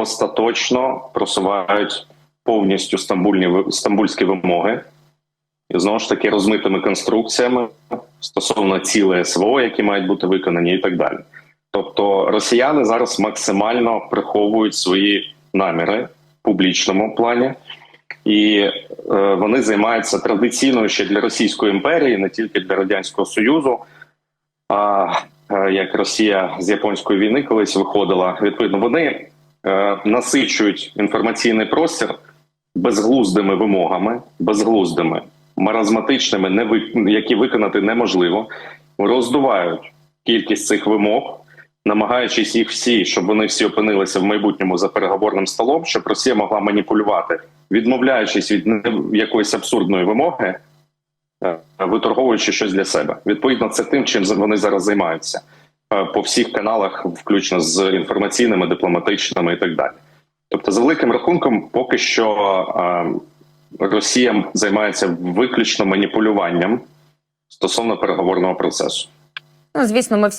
остаточно просувають повністю стамбульні стамбульські вимоги, і знову ж таки розмитими конструкціями стосовно цілей СВО, які мають бути виконані, і так далі. Тобто росіяни зараз максимально приховують свої наміри в публічному плані, і е, вони займаються традиційною ще для Російської імперії, не тільки для Радянського Союзу. А е, як Росія з японської війни колись виходила, відповідно, вони насичують інформаційний простір безглуздими вимогами, безглуздими, маразматичними, які виконати неможливо, роздувають кількість цих вимог, намагаючись їх всі, щоб вони всі опинилися в майбутньому за переговорним столом, щоб Росія могла маніпулювати, відмовляючись від якоїсь абсурдної вимоги, е, виторговуючи щось для себе. Відповідно, це тим, чим вони зараз займаються е, по всіх каналах, включно з інформаційними, дипломатичними і так далі. Тобто, за великим рахунком, поки що е, Росія займається виключно маніпулюванням стосовно переговорного процесу. Ну, звісно, ми всі.